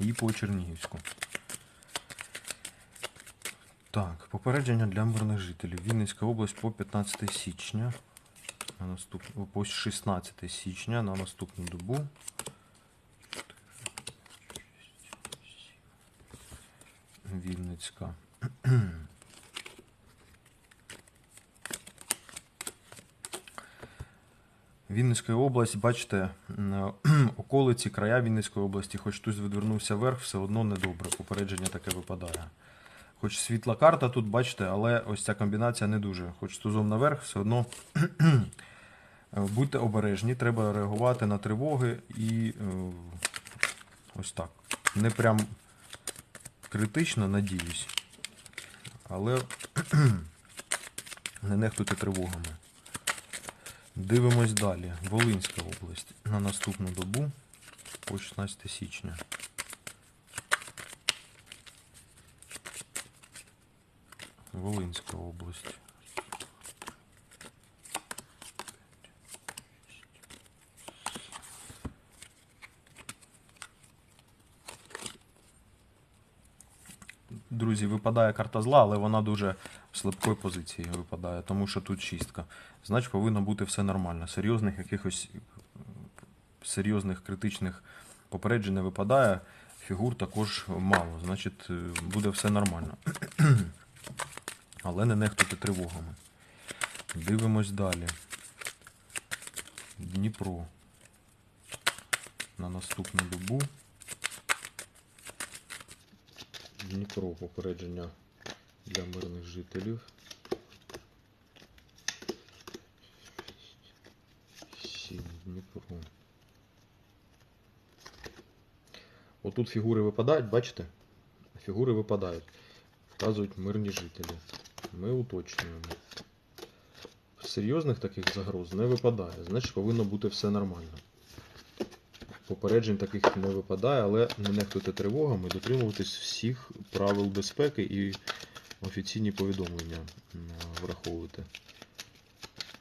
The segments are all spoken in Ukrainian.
і по Чернігівську. Так, попередження для мирних жителів. Вінницька область по 15 січня. На наступ... По 16 січня на наступну добу. Вінницька. Вінницька область, бачите, околиці, края Вінницької області, хоч хтось відвернувся вверх, все одно недобре. Попередження таке випадає. Хоч світла карта тут, бачите, але ось ця комбінація не дуже. Хоч тузом наверх, все одно будьте обережні, треба реагувати на тривоги і е, ось так. Не прям критично, надіюсь. Але не нехтуйте тривогами. Дивимось далі. Волинська область на наступну добу по 16 січня. Волинська область. Друзі, випадає карта зла, але вона дуже в слабкої позиції випадає, тому що тут шістка. Значить, повинно бути все нормально. Серйозних якихось серйозних критичних попереджень не випадає. Фігур також мало. Значить, е, буде все нормально. Але не нехтуйте тривогами. Дивимось далі. Дніпро. На наступну добу. Дніпро попередження для мирних жителів. Дніпро. Отут фігури випадають, бачите? Фігури випадають. Вказують мирні жителі. Ми уточнюємо. Серйозних таких загроз не випадає. Значить повинно бути все нормально. Попереджень таких не випадає, але не нехтуйте тривогами, дотримуватись всіх правил безпеки і офіційні повідомлення враховувати.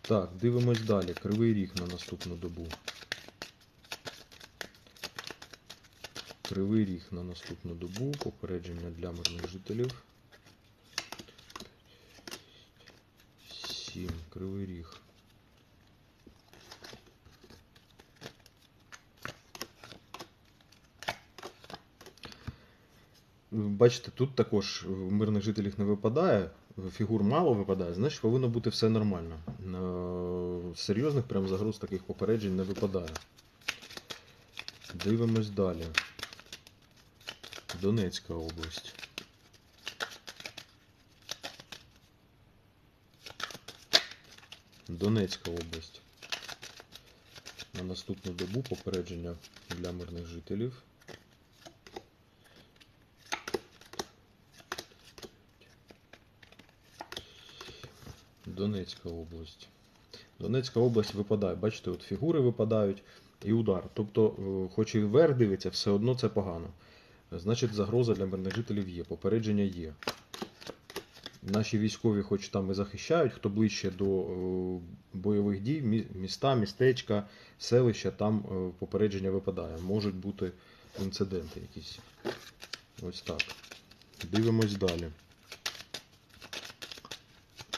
Так, дивимось далі. Кривий ріг на наступну добу. Кривий ріг на наступну добу. Попередження для мирних жителів. 7. Кривий ріг. Бачите, тут також в мирних жителів не випадає, фігур мало випадає, значить повинно бути все нормально. Е, Серйозних прям загроз таких попереджень не випадає. Дивимось далі. Донецька область. Донецька область. На наступну добу попередження для мирних жителів. Донецька область. Донецька область випадає. Бачите, от фігури випадають і удар. Тобто, е, хоч і вверх дивиться, все одно це погано. Значить, загроза для мирних жителів є, попередження є. Наші військові, хоч там і захищають, хто ближче до е, бойових дій, мі- міста, містечка, селища, там е, попередження випадає. Можуть бути інциденти якісь. Ось так. Дивимось далі.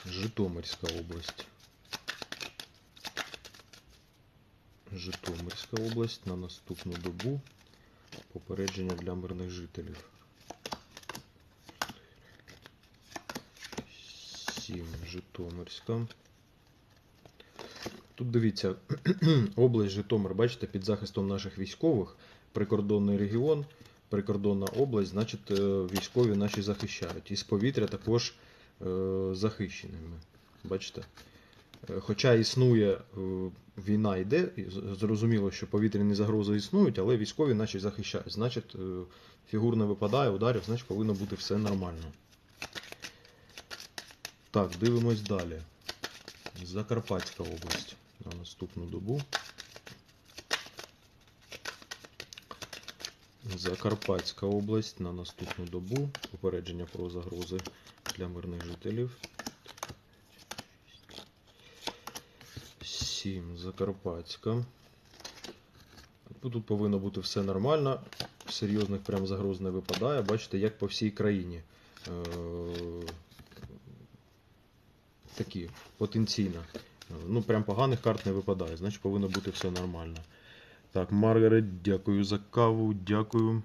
Житомирська область. Житомирська область на наступну добу. Попередження для мирних жителів. 7. Житомирська. Тут дивіться, область Житомир, бачите, під захистом наших військових, прикордонний регіон, прикордонна область, значить, е, військові наші захищають. І з повітря також захищеними. Бачите? Е, Хоча існує е, війна йде, зрозуміло, що повітряні загрози існують, але військові наші захищають. Значить, е, фігур не випадає, ударів, значить повинно бути все нормально. Так, дивимось далі. Закарпатська область на наступну добу. Закарпатська область на наступну добу. Попередження про загрози для мирних жителів. 7. Закарпатська. Тут повинно бути все нормально. серйозних прям загроз не випадає. Бачите, як по всій країні. Е, такі потенційно. Е, Ну, прям поганих карт не випадає, значить повинно бути все нормально. Так, Маргарет, дякую за каву, дякую.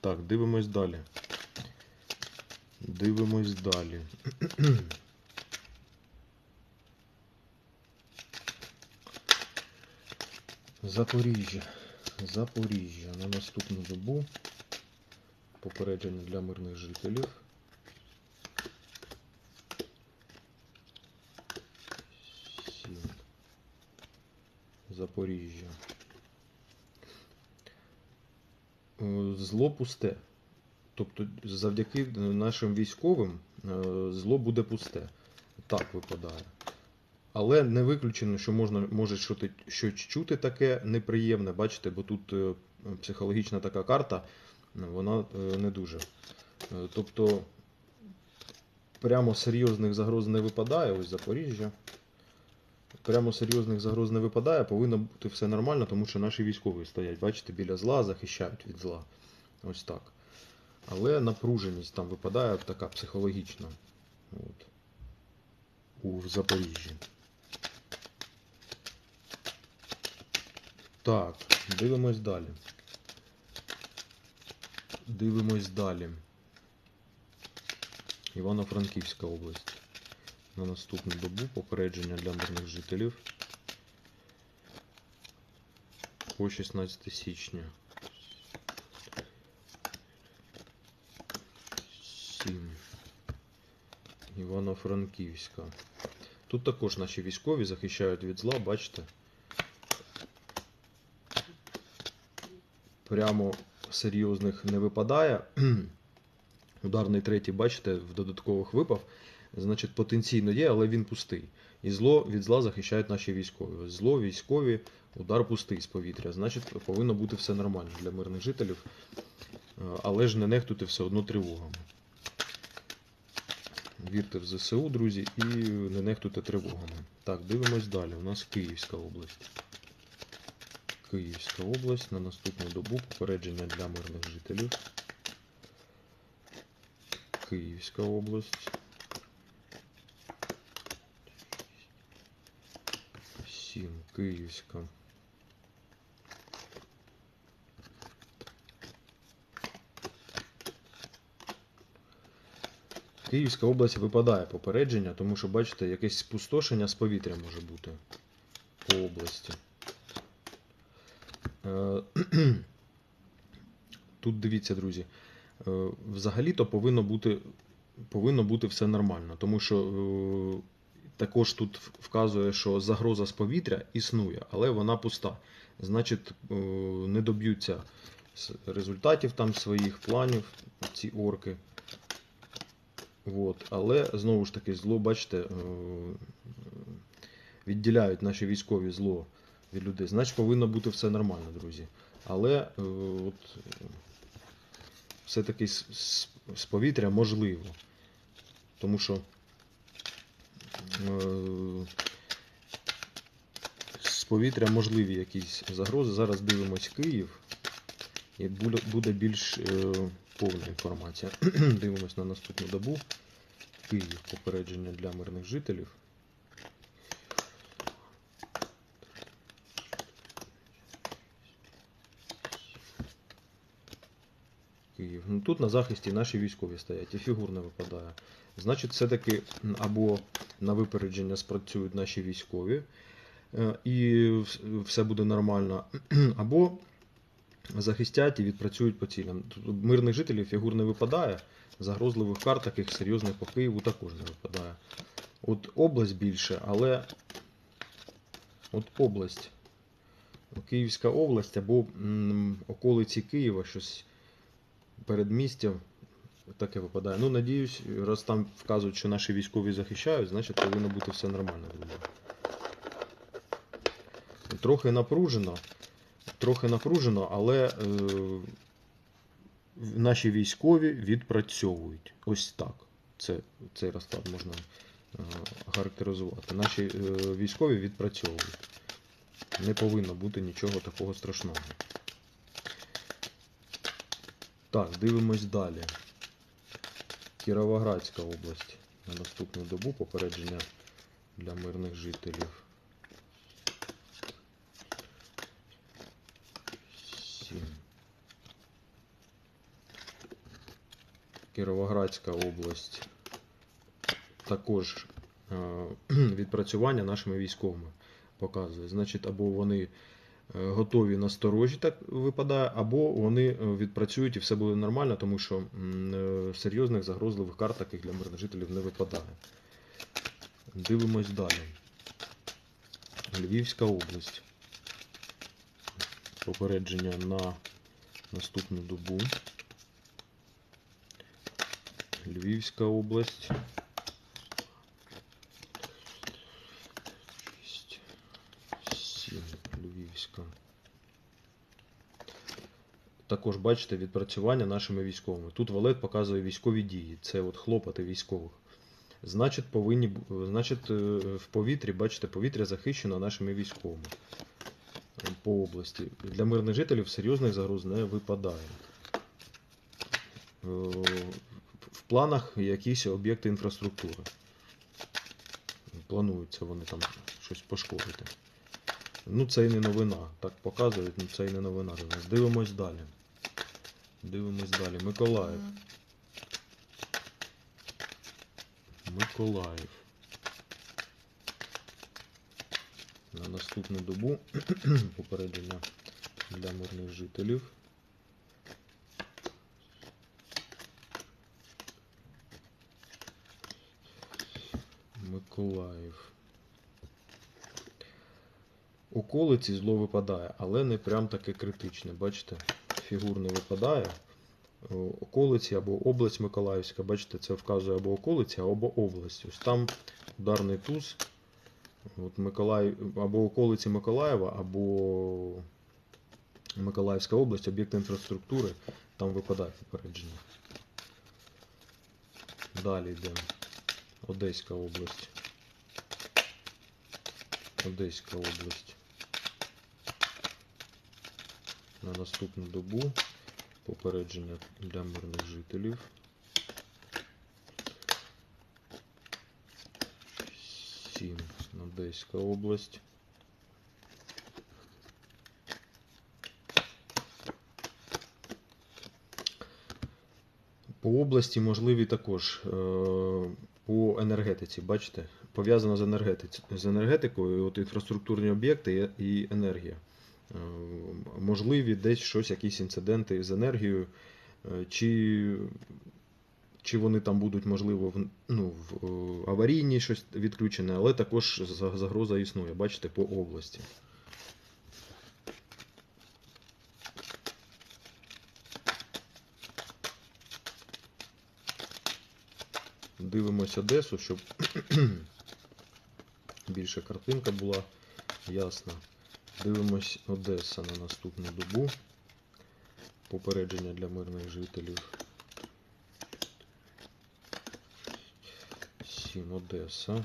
Так, дивимось далі. Дивимось далі. Запоріжжя. Запоріжжя. На наступну добу. Попередження для мирних жителів. Сім. Запоріжжя. Е, Зло пусте. Тобто, завдяки нашим військовим е, зло буде пусте. Так випадає. Але не виключено, що можна може щось, чути таке неприємне, бачите, бо тут е, психологічна така карта, е, вона е, не дуже. Е, Тобто прямо серйозних загроз не випадає, ось Запоріжжя. Прямо серйозних загроз не випадає, повинно бути все нормально, тому що наші військові стоять, бачите, біля зла, захищають від зла. Ось так. Але напруженість там випадає така психологічна. От. У Запоріжжі. Так, дивимось далі. Дивимось далі. Івано-Франківська область. На наступну добу попередження для мирних жителів. По 16 січня. 7. Івано-Франківська. Тут також наші військові захищають від зла, бачите? Прямо серйозних не випадає. Ударний третій, бачите, в додаткових випав. Значить, потенційно є, але він пустий. І зло від зла захищають наші військові. Зло, військові, удар пустий з повітря. Значить, повинно бути все нормально для мирних жителів. Е, Але ж не нехтуйте все одно тривогами. Вірте в ЗСУ, друзі, і не нехтуйте тривогами. Так, дивимось далі. У нас Київська область. Київська область на наступну добу попередження для мирних жителів. Київська область. Сім. Київська. Київська область випадає попередження, тому що, бачите, якесь спустошення з повітря може бути по області. Е, Тут дивіться, друзі. е, Взагалі-то повинно бути, повинно бути все нормально, тому що е, також тут вказує, що загроза з повітря існує, але вона пуста. Значить, не доб'ються результатів там своїх планів, ці орки. От. Але знову ж таки, зло, бачите, е, відділяють наші військові зло від людей. Значить, повинно бути все нормально, друзі. Але е, от, все-таки з, повітря можливо. Тому що е, з повітря можливі якісь загрози. Зараз дивимось Київ. І буде, більш повна інформація. Дивимось на наступну добу. Київ попередження для мирних жителів. Київ. Ну, тут на захисті наші військові стоять, і фігур не випадає. Значить, все-таки або на випередження спрацюють наші військові, е, і все буде нормально, або захистять і відпрацюють по цілям. Тут мирних жителів фігур не випадає, загрозливих карт таких серйозних по Києву також не випадає. От область більше, але от область. Київська область або околиці Києва щось передмістя таке випадає. Ну, надіюсь, раз там вказують, що наші військові захищають, значить повинно бути все нормально. Трохи напружено, трохи напружено, але е, наші військові відпрацьовують. Ось так. Це, цей розклад можна е, характеризувати. Наші е, військові відпрацьовують. Не повинно бути нічого такого страшного. Так, дивимось далі. Кіровоградська область. На наступну добу попередження для мирних жителів. Сім. Кіровоградська область. Також е, відпрацювання нашими військовими показує. Значить, або вони е, готові насторожі, так випадає, або вони е, відпрацюють і все буде нормально, тому що серйозних загрозливих карт таких для мирних жителів не випадає. Дивимось далі. Львівська область. Попередження на наступну добу. Львівська область. Сім, Львівська. Також бачите відпрацювання нашими військовими. Тут валет показує військові дії. Це от хлопати військових. Значить, повинні значить, е, в повітрі, бачите, повітря захищено нашими військовими е, по області. Для мирних жителів серйозних загроз не випадає. В планах якісь об'єкти інфраструктури. Плануються вони там щось пошкодити. Ну, це і не новина. Так показують, ну це і не новина для нас. Дивимось далі. Дивимось далі. Миколаїв. Миколаїв. На наступну добу попередження для мирних жителів. Миколаїв. Околиці зло випадає, але не прям таке критичне. Бачите, фігур не випадає. Околиці або область Миколаївська, бачите, це вказує або околиці, або область. Ось там ударний туз. От Миколаїв, або околиці Миколаєва, або Миколаївська область, об'єкти інфраструктури, там випадає попередження. Далі йдемо. Одеська область. Одеська область. На наступну добу попередження для мирних жителів. Сім. Одеська область. По області можливі також е, по енергетиці, бачите, пов'язано з, енергетиці, з енергетикою, от інфраструктурні об'єкти і енергія. Е, Можливі десь щось, якісь інциденти з енергією, е, чи, чи вони там будуть, можливо, в, ну, в аварійні щось відключене, але також за- загроза існує, бачите, по області. Дивимось Одесу, щоб більше картинка була ясна. Дивимось Одеса на наступну добу. Попередження для мирних жителів. 7 Одеса.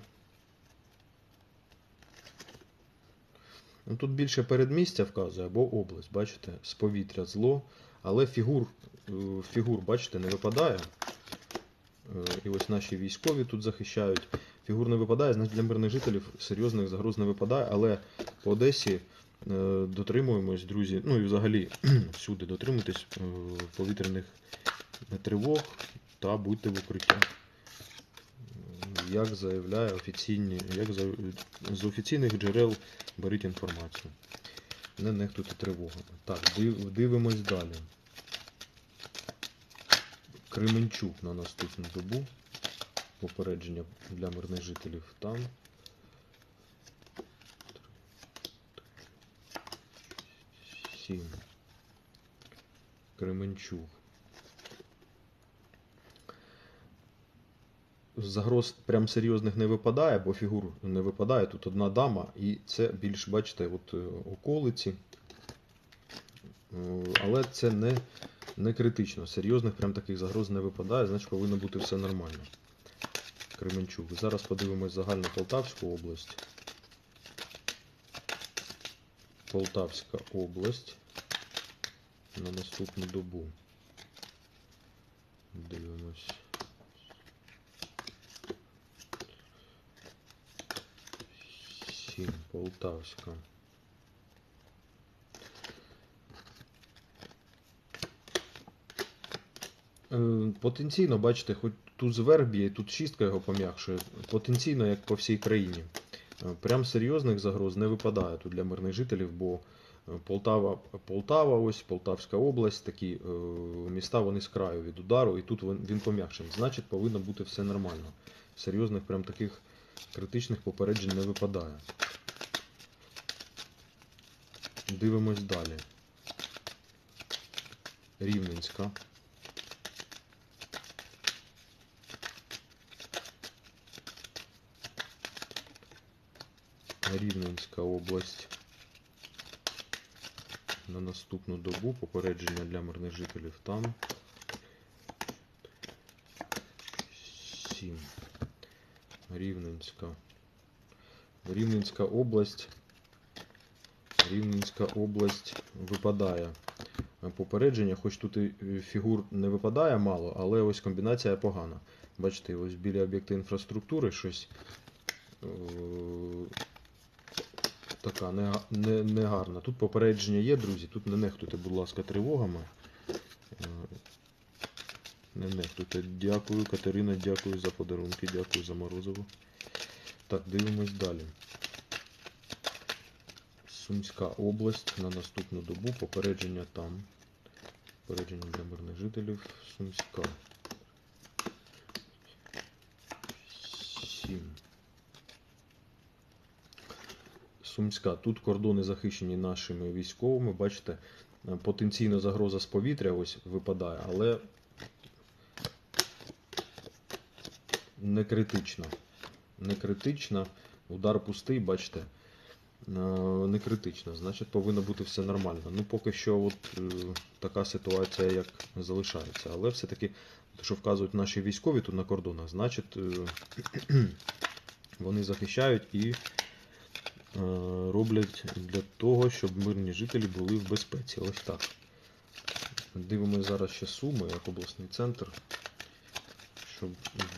Ну, тут більше передмістя вказує або область, бачите, з повітря зло, але фігур, е, фігур, бачите, не випадає. Е, І ось наші військові тут захищають. Фігур не випадає, значить для мирних жителів серйозних загроз не випадає, але по Одесі е, дотримуємось, друзі, ну і взагалі всюди дотримуйтесь е, повітряних тривог та будьте в укритті. Як заявляє офіційні, як за, з офіційних джерел беріть інформацію. Не нехтуйте тривогами. Так, див, дивимось далі. Кременчук на наступну добу. Попередження для мирних жителів там. Сім. Кременчук. Загроз прям серйозних не випадає, бо фігур не випадає. Тут одна дама, і це більш, бачите, от е, околиці. Е, Але це не, не критично. Серйозних прям таких загроз не випадає, значить повинно бути все нормально. Кременчук. Зараз подивимось загальну Полтавську область. Полтавська область на наступну добу. Дивимось. Сім, Полтавська. Потенційно, бачите, хоч тут зверх тут шістка його пом'якшує. Потенційно, як по всій країні. Е, Прям серйозних загроз не випадає тут для мирних жителів, бо е, Полтава, Полтава, ось Полтавська область, такі е, міста вони з краю від удару, і тут він, він пом'якшений. Значить, повинно бути все нормально. Серйозних прям таких критичних попереджень не випадає. Дивимось далі. Рівненська. Рівненська область. На наступну добу попередження для мирних жителів там. 7. Рівненська. Рівненська область. Рівненська область випадає попередження, хоч тут і фігур не випадає мало, але ось комбінація погана. Бачите, ось біля об'єкта інфраструктури щось е, така нега- не, негарна. Тут попередження є, друзі. Тут не нехтуйте, будь ласка, тривогами. Е, Не нехтуйте. Дякую, Катерина, дякую за подарунки, дякую за морозиво. Так, дивимось далі. Сумська область на наступну добу. Попередження там. Попередження для мирних жителів. Сумська. 7. Сумська. Тут кордони захищені нашими військовими. Бачите, е, потенційно загроза з повітря ось випадає, але не критична. Не критична. Удар пустий, бачите. Е, Не критична. Значить, повинно бути все нормально. Ну, поки що, от е, така ситуація, як залишається. Але все-таки, що вказують наші військові тут на кордонах, значить, вони захищають і роблять для того, щоб мирні жителі були в безпеці. Ось так. Дивимося зараз ще Суми, як обласний центр, щоб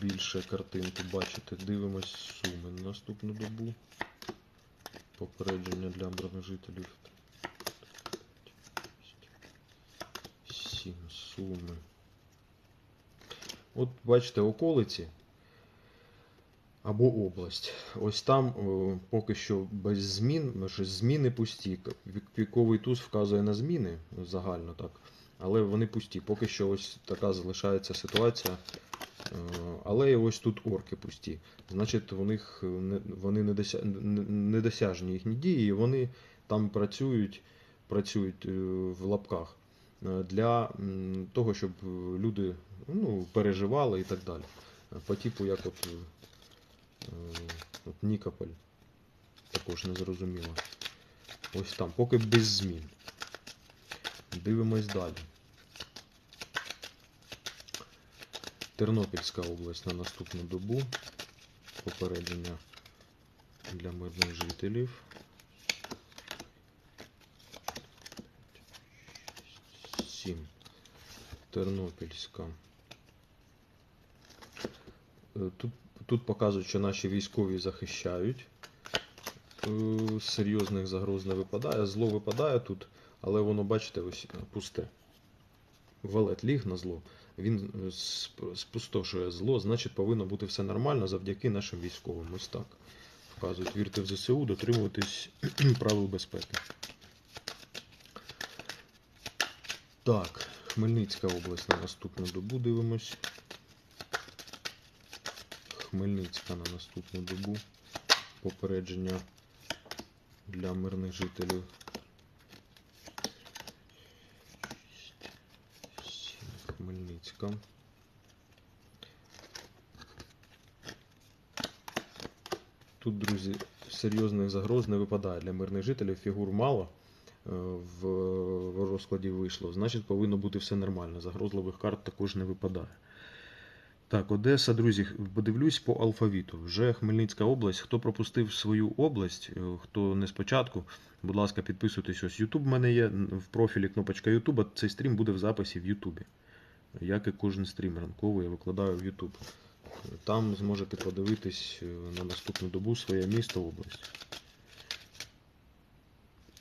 більше картинки бачити. Дивимось Суми на наступну добу. Попередження для бронежителів. 7 Суми. От бачите, околиці або область. Ось там е, поки що без змін, зміни пусті. Віковий туз вказує на зміни загально так, але вони пусті. Поки що ось така залишається ситуація. Е, Але і ось тут орки пусті. Значить, у них е, вони не- недосяжні їхні дії, і вони там працюють, працюють в лапках для того, щоб люди ну, переживали і так далі. По типу, як от, от Нікополь, також не зрозуміло. Ось там, поки без змін. Дивимось далі. Тернопільська область на наступну добу. Попередження для мирних жителів. Сім. Тернопільська. Е, Тут, тут показують, що наші військові захищають. Е, Серйозних загроз не випадає. Зло випадає тут, але воно, бачите, ось е, пусте. Валет ліг на зло. Він е, спустошує зло, значить повинно бути все нормально завдяки нашим військовим. Ось так. Вказують, вірте в ЗСУ, дотримуйтесь правил безпеки. Так, Хмельницька область на наступну добу дивимось. Хмельницька на наступну добу. Попередження для мирних жителів. Хмельницька. Тут, друзі, серйозних загроз не випадає для мирних жителів. Фігур мало е, в, в розкладі вийшло. Значить, повинно бути все нормально. Загрозливих карт також не випадає. Так, Одеса, друзі, подивлюсь по алфавіту. Вже Хмельницька область. Хто пропустив свою область, е, хто не спочатку, будь ласка, підписуйтесь. Ось YouTube в мене є в профілі кнопочка YouTube. Цей стрім буде в записі в YouTube. як і кожен стрім ранковий, я викладаю в YouTube. Там зможете подивитись е, на наступну добу своє місто, область.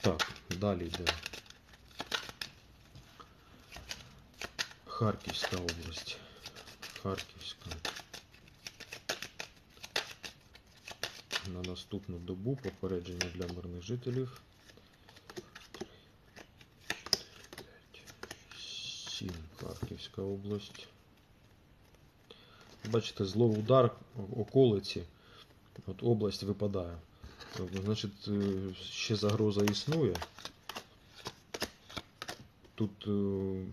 Так, далі йде. Харківська область. Харківська. На наступну добу попередження для мирних жителів. 7. Харківська область. Бачите, злов удар околиці. От область випадає. Тобто, Значить, е, ще загроза існує. Тут е,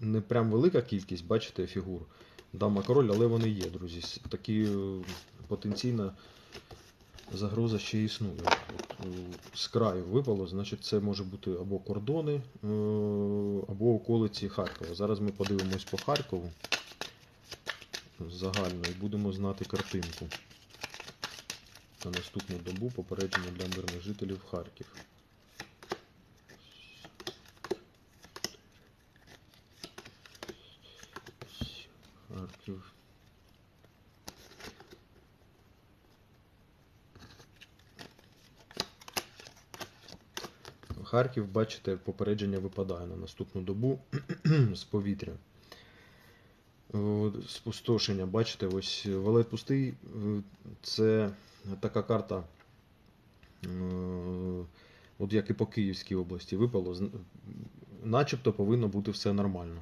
не прям велика кількість, бачите, фігур. Дама король, але вони є, друзі. Такі е, потенційна загроза ще існує. От, е, з краю випало, значить, це може бути або кордони, е, або околиці Харкова. Зараз ми подивимось по Харкову загально і будемо знати картинку. На наступну добу попередження для мирних жителів Харків. Харків. Харків, бачите, попередження випадає на наступну добу з повітря. Спустошення, бачите, ось валет пустий. Це така карта, е, от як і по Київській області випало, начебто повинно бути все нормально.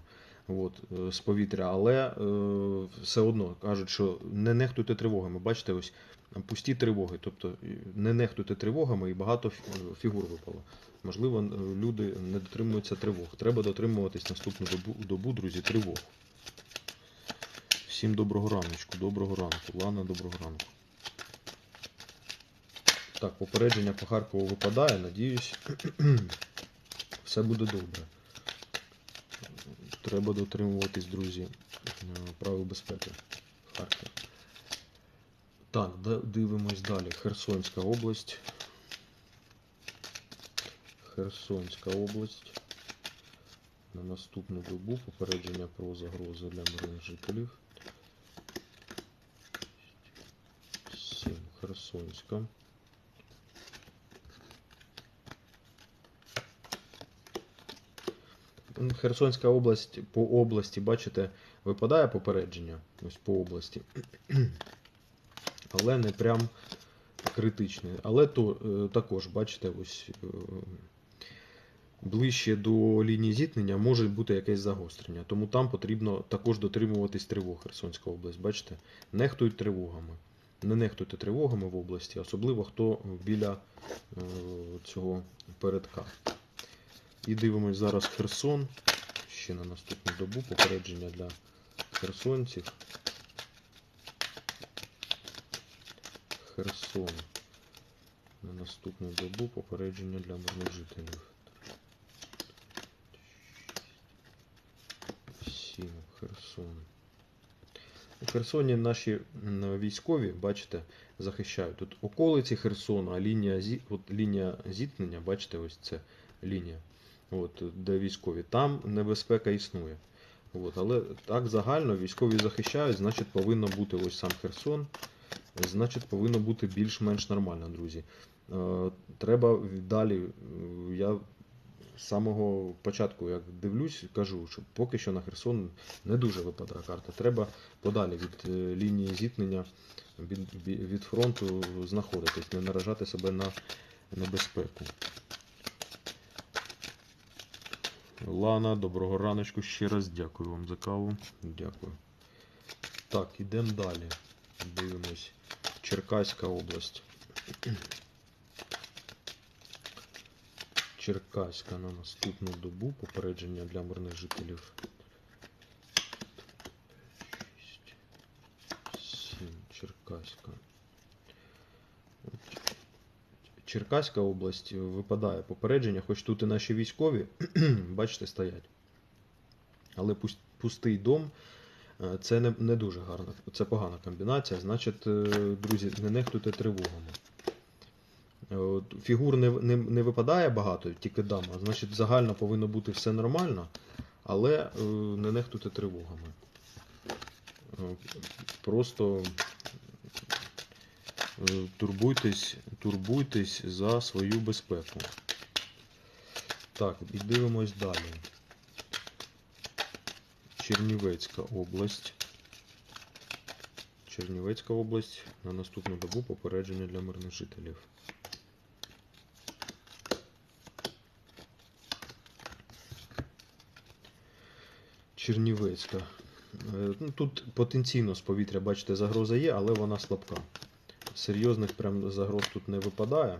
От, е, з повітря, але е, все одно кажуть, що не нехтуйте тривогами. Бачите, ось пусті тривоги. Тобто не нехтуйте тривогами і багато фігур випало. Можливо, люди не дотримуються тривог. Треба дотримуватись наступну добу, добу друзі, тривог. Всім доброго раночку, доброго ранку. Лана, доброго ранку. Так, попередження по Харкову випадає, надіюсь, все буде добре. Треба дотримуватись, друзі, е, правил безпеки. Харків. Так, дивимось далі. Херсонська область. Херсонська область. На наступну добу попередження про загрози для мирних жителів. 7. Херсонська. Херсонська область по області, бачите, випадає попередження ось по області. Але не прям критичне. Але то е, також, бачите, ось е, ближче до лінії зіткнення може бути якесь загострення. Тому там потрібно також дотримуватись тривог Херсонська область. Бачите, нехтують тривогами. Не нехтуйте тривогами в області, особливо хто біля е, цього передка. І дивимось зараз Херсон. Ще на наступну добу попередження для херсонців. Херсон. На наступну добу попередження для мирних жителів. 7. Херсон. У Херсоні наші військові, бачите, захищають. Тут околиці Херсона, а лінія, от лінія зіткнення, бачите, ось це лінія, от, де військові. Там небезпека існує. От, але так загально військові захищають, значить повинно бути ось сам Херсон, значить повинно бути більш-менш нормально, друзі. Е, Треба далі, я з самого початку, як дивлюсь, кажу, що поки що на Херсон не дуже випадає карта. Треба подалі від е, лінії зіткнення від фронту знаходитись, не наражати себе на небезпеку. Лана, доброго раночку. Ще раз дякую вам за каву. Дякую. Так, ідемо далі. Дивимось. Черкаська область. Черкаська на наступну добу. Попередження для мирних жителів. 7. Черкаська. Черкаська область випадає попередження, хоч тут і наші військові, бачите, стоять. Але пустий дом е, це не, не дуже гарно. Це погана комбінація. Значить, е, друзі, не нехтуйте тривогами. Е, Фігур не, не, не випадає багато, тільки дама. Значить, загально повинно бути все нормально. Але не нехтуйте тривогами. Просто турбуйтесь, турбуйтесь за свою безпеку. Так, і дивимось далі. Чернівецька область. Чернівецька область на наступну добу попередження для мирних жителів. Чернівецька. Е, Ну, тут потенційно з повітря, бачите, загроза є, але вона слабка. Серйозних прям загроз тут не випадає.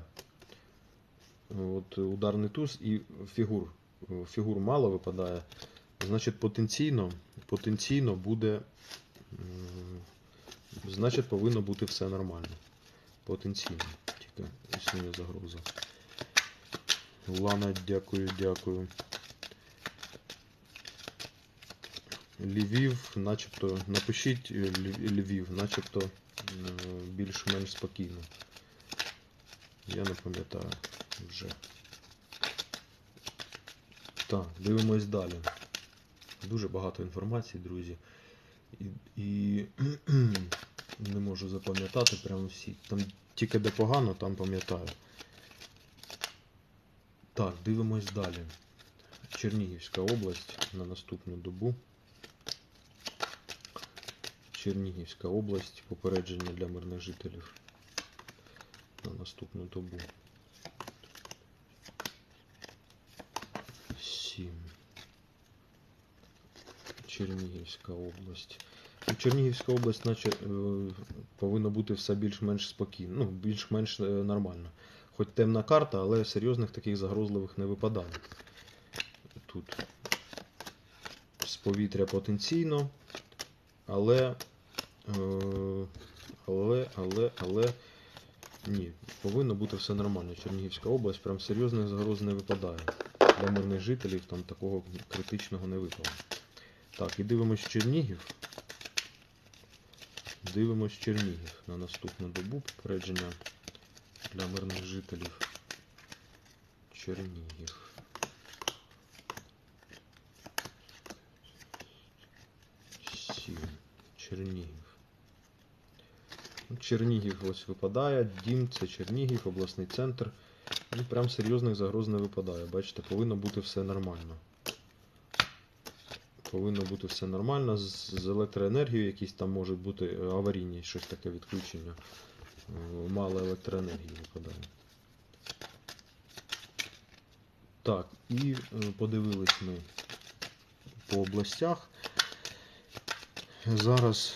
От ударний туз і фігур. е, Фігур мало випадає. Значить, потенційно, потенційно буде. Значить, повинно бути все нормально. Потенційно. Тільки існує загроза. Лана, дякую, дякую. Львів, начебто, напишіть е, Львів, начебто е, більш-менш спокійно. Я не пам'ятаю вже. Так, дивимось далі. Дуже багато інформації, друзі. І, і не можу запам'ятати прямо всі. Там тільки де погано, там пам'ятаю. Так, дивимось далі. Чернігівська область на наступну добу. Чернігівська область. Попередження для мирних жителів на наступну добу. 7. Чернігівська область. Ну, Чернігівська область, наче, е, повинно бути все більш-менш спокійно, ну, більш-менш е, нормально. Хоч темна карта, але серйозних таких загрозливих не випадає. Тут з повітря потенційно, але, але, але, але, ні, повинно бути все нормально. Чернігівська область, прям серйозних загроз не випадає. Для мирних жителів там такого критичного не випало. Так, і дивимось Чернігів. Дивимось Чернігів на наступну добу. Попередження для мирних жителів. Чернігів. Чернігів. Чернігів ось випадає. Дім це Чернігів, обласний центр. Ну, прям серйозних загроз не випадає. Бачите, повинно бути все нормально. Повинно бути все нормально. З, з електроенергією якісь там можуть бути е, аварійні, щось таке відключення. Е, Мало електроенергії випадає. Так, і е, подивились ми по областях. Зараз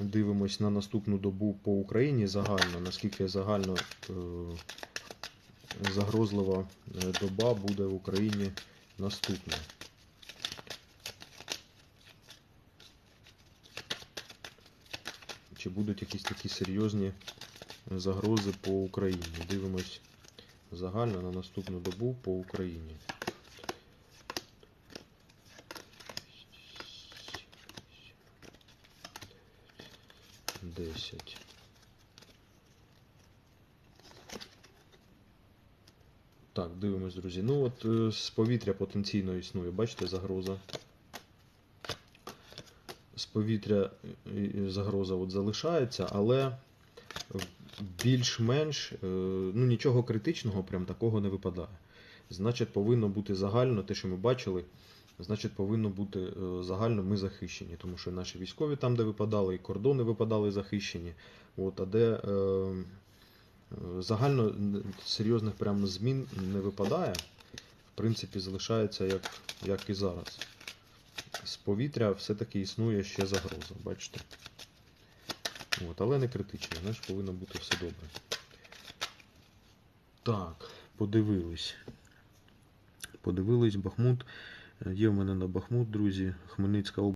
дивимось на наступну добу по Україні загально, наскільки загально е, загрозлива е, доба буде в Україні наступна. Чи будуть якісь такі серйозні загрози по Україні? Дивимось загально на наступну добу по Україні. Десять. Так, дивимось, друзі. Ну от е, з повітря потенційно існує, бачите, загроза. З повітря е, загроза от залишається, але більш-менш е, ну, нічого критичного прям такого не випадає. Значить, повинно бути загально те, що ми бачили. Значить, повинно бути е, загально ми захищені, тому що наші військові там, де випадали, і кордони випадали захищені. От, а де е, е, загально серйозних прям змін не випадає, в принципі, залишається як, як і зараз. З повітря все-таки існує ще загроза, бачите? От, але не критично, значить повинно бути все добре. Так, подивились. Подивились Бахмут. Є в мене на Бахмут, друзі. Хмельницька область.